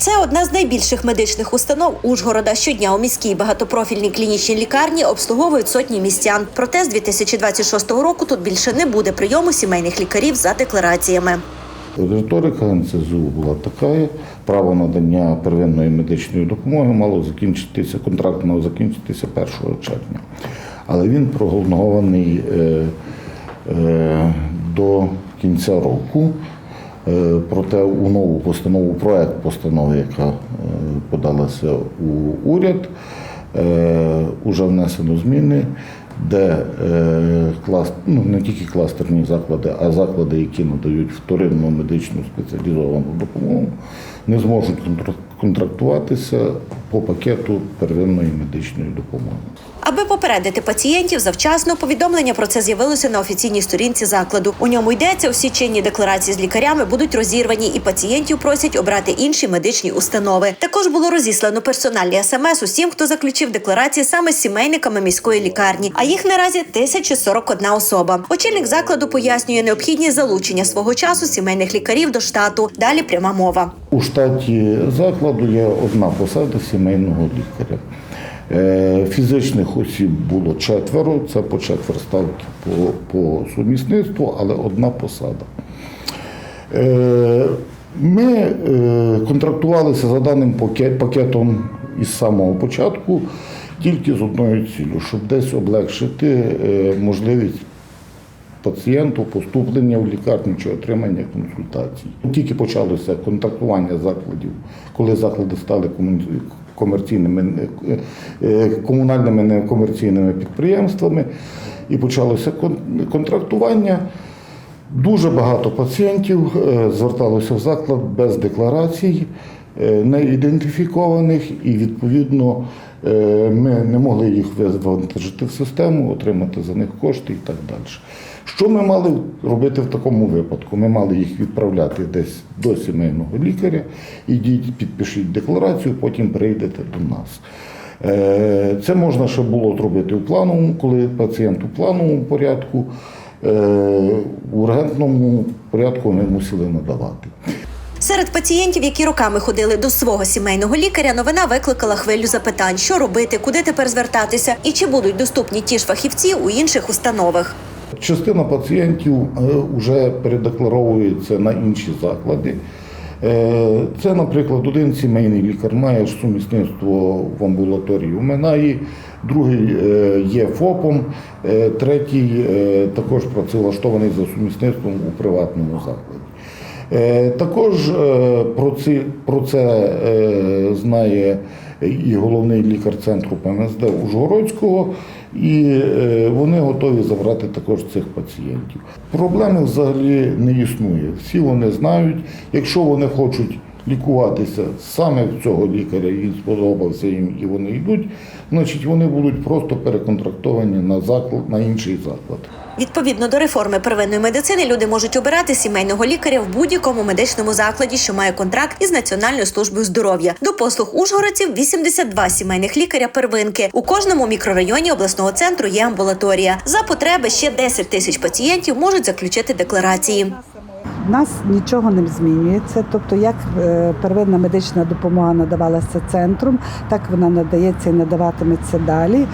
Це одна з найбільших медичних установ Ужгорода. Щодня у міській багатопрофільній клінічній лікарні обслуговують сотні містян. Проте з 2026 року тут більше не буде прийому сімейних лікарів за деклараціями. Риторика НСЗУ була така, право надання первинної медичної допомоги мало закінчитися, контракт мав закінчитися 1 червня. Але він пролонгований е, е, до кінця року. Е, Проте у нову постанову, проект постанови, яка е, подалася у уряд, вже уже внесено зміни, де е, клас, ну, не тільки кластерні заклади, а заклади, які надають вторинну медичну спеціалізовану допомогу, не зможуть контра- контрактуватися по пакету первинної медичної допомоги. Аби попередити пацієнтів завчасно, повідомлення про це з'явилося на офіційній сторінці закладу. У ньому йдеться, усі чинні декларації з лікарями будуть розірвані, і пацієнтів просять обрати інші медичні установи. Також було розіслано персональні смс усім, хто заключив декларації саме з сімейниками міської лікарні. А їх наразі 1041 особа. Очільник закладу пояснює необхідність залучення свого часу сімейних лікарів до штату. Далі пряма мова. У штаті закладу є одна посада сімейного лікаря. Е, Фізичних осіб було четверо, це по четвер ставки по, по сумісництву, але одна посада. Е, Ми е, контрактувалися за даним пакетом із самого початку тільки з одною ціллю, щоб десь облегшити можливість пацієнту поступлення в лікарню чи отримання консультацій. Тільки почалося контактування закладів, коли заклади стали комерційними, е, е, комунальними некомерційними підприємствами, і почалося кон- контрактування. Дуже багато пацієнтів е, зверталося в заклад без декларацій, е, не ідентифікованих, і відповідно е, ми не могли їх вивантажити в систему, отримати за них кошти і так далі. Що ми мали робити в такому випадку? Ми мали їх відправляти десь до сімейного лікаря, ідіть, підпишіть декларацію, потім прийдете до нас. Е, Це можна ще було зробити у плановому, коли пацієнт у плановому порядку, у ургентному порядку ми мусили надавати. Серед пацієнтів, які роками ходили до свого сімейного лікаря, новина викликала хвилю запитань, що робити, куди тепер звертатися, і чи будуть доступні ті ж фахівці у інших установах. Частина пацієнтів вже передекларовується на інші заклади. Е, Це, наприклад, один сімейний лікар має сумісництво в амбулаторії у Минаї, другий е, є ФОПом, е, третій е, також працевлаштований за сумісництвом у приватному закладі. Е, Також е, про ці, про це знає і головний лікар центру ПМСД Ужгородського, і е, вони готові забрати також цих пацієнтів. Проблеми взагалі не існує. Всі вони знають, якщо вони хочуть лікуватися саме в цього лікаря, він сподобався їм і вони йдуть, значить вони будуть просто переконтрактовані на заклад на інший заклад. Відповідно до реформи первинної медицини, люди можуть обирати сімейного лікаря в будь-якому медичному закладі, що має контракт із Національною службою здоров'я. До послуг ужгородців 82 сімейних лікаря первинки. У кожному мікрорайоні обласного центру є амбулаторія. За потреби ще 10 тисяч пацієнтів можуть заключити декларації. Нас нічого не змінюється. Тобто, як е, первинна медична допомога надавалася центром, так вона надається і надаватиметься далі.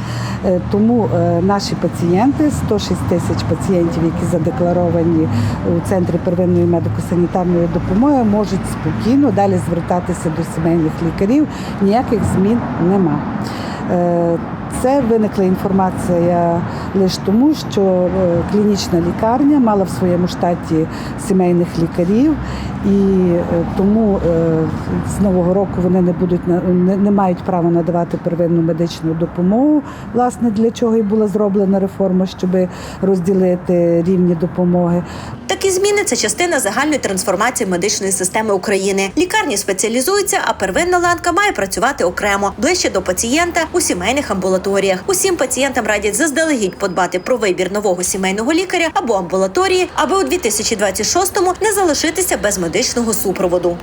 Е, Тому е, наші пацієнти, 106 тисяч пацієнтів, які задекларовані у центрі первинної медико-санітарної допомоги, можуть спокійно далі звертатися до сімейних лікарів. Ніяких змін нема. Це виникла інформація лише тому, що е, клінічна лікарня мала в своєму штаті сімейних лікарів, і е, тому е, з нового року вони не будуть не мають права надавати первинну медичну допомогу. Власне, для чого і була зроблена реформа, щоб розділити рівні допомоги. Такі зміни це частина загальної трансформації медичної системи України. Лікарні спеціалізуються, а первинна ланка має працювати окремо ближче до пацієнта у сімейних амбулаторіях. Усім пацієнтам радять заздалегідь подбати про вибір нового сімейного лікаря або амбулаторії, аби у 2026-му не залишитися без медичного супроводу.